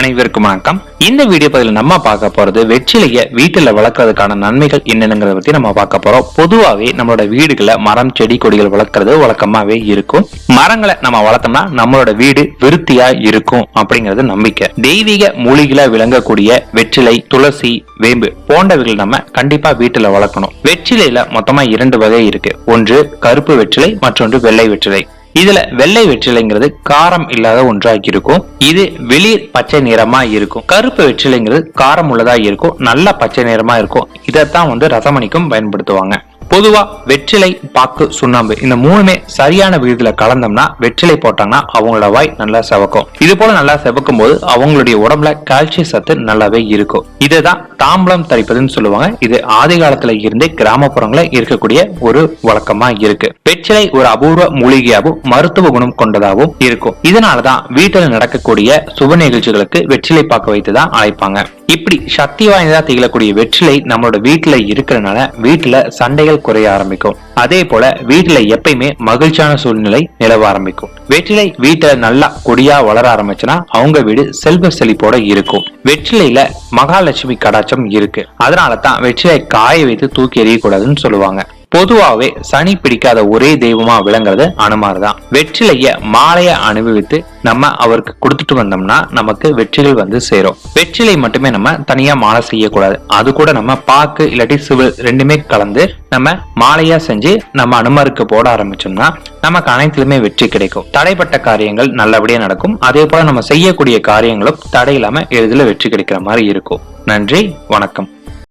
அனைவருக்கும் வணக்கம். இந்த வீடியோ பதிவில் நம்ம பார்க்க போறது வெற்றிலைய வீட்டுல வளர்க்கறதுக்கான நன்மைகள் என்னென்னங்கிறத பத்தி நம்ம பார்க்க போறோம். பொதுவாகவே நம்மளோட வீடுகளை மரம் செடி கொடிகள் வளர்க்கறது வழக்கமாவே இருக்கும். மரங்களை நம்ம வளர்த்தோம்னா நம்மளோட வீடு விருத்தியா இருக்கும் அப்படிங்கிறது நம்பிக்கை. தெய்வீக மூலிகளா விளங்கக்கூடிய வெற்றிலை துளசி வேம்பு போன்றவைகள் நம்ம கண்டிப்பா வீட்டுல வளர்க்கணும். வெற்றிலையில மொத்தமா இரண்டு வகை இருக்கு. ஒன்று கருப்பு வெற்றிலை மற்றொன்று வெள்ளை வெற்றிலை. இதுல வெள்ளை வெற்றிலைங்கிறது காரம் இல்லாத ஒன்றாக இருக்கும் இது வெளிர் பச்சை நிறமா இருக்கும். கருப்பு வெற்றிலைங்கிறது காரம் உள்ளதா இருக்கும். நல்ல பச்சை நிறமா இருக்கும். இதைத்தான் வந்து ரசமணிக்கும் பயன்படுத்துவாங்க. பொதுவா வெற்றிலை பாக்கு சுண்ணாம்பு இந்த மூணுமே சரியான விகிதத்துல கலந்தோம்னா வெற்றிலை போட்டாங்கன்னா அவங்களோட வாய் நல்லா செவக்கும். இது போல நல்லா செவக்கும் போது அவங்களுடைய உடம்புல கால்சியம் சத்து நல்லாவே இருக்கும். இதுதான் தாம்பலம் தரிப்பதுன்னு சொல்லுவாங்க. இது ஆதி காலத்துல இருந்தே கிராமப்புறங்கள இருக்கக்கூடிய ஒரு வழக்கமா இருக்கு. வெற்றிலை ஒரு அபூர்வ மூலிகையாகவும் மருத்துவ குணம் கொண்டதாகவும் இருக்கும். இதனாலதான் வீட்டில் நடக்கக்கூடிய சுப நிகழ்ச்சிகளுக்கு வெற்றிலை பார்க்க வைத்துதான் அழைப்பாங்க. இப்படி சக்தி வாய்ந்ததா திகழக்கூடிய வெற்றிலை நம்மளோட வீட்டுல இருக்கிறனால வீட்டுல சண்டைகள் குறைய ஆரம்பிக்கும். அதே போல வீட்டுல எப்பயுமே மகிழ்ச்சியான சூழ்நிலை நிலவ ஆரம்பிக்கும். வெற்றிலை வீட்டுல நல்லா கொடியா வளர ஆரம்பிச்சுன்னா அவங்க வீடு செல்வ செழிப்போட இருக்கும். வெற்றிலையில மகாலட்சுமி கடாச்சம் இருக்கு. அதனால தான் வெற்றிலை காய வைத்து தூக்கி எறியக்கூடாதுன்னு சொல்லுவாங்க. பொதுவாகவே சனி பிடிக்காத ஒரே தெய்வமா விளங்குறது அனுமார் தான் வெற்றிலைய மாலைய அனுபவித்து நம்ம அவருக்கு கொடுத்துட்டு வந்தோம்னா நமக்கு வெற்றிலை வந்து சேரும். வெற்றிலை மட்டுமே நம்ம தனியா மாலை செய்யக்கூடாது. அது கூட நம்ம பாக்கு இல்லாட்டி சிவில் ரெண்டுமே கலந்து நம்ம மாலையா செஞ்சு நம்ம அனுமாருக்கு போட ஆரம்பிச்சோம்னா நமக்கு அனைத்திலுமே வெற்றி கிடைக்கும். தடைப்பட்ட காரியங்கள் நல்லபடியா நடக்கும். அதே போல நம்ம செய்யக்கூடிய காரியங்களும் தடையில்லாம எளிதில் வெற்றி கிடைக்கிற மாதிரி இருக்கும். நன்றி வணக்கம்.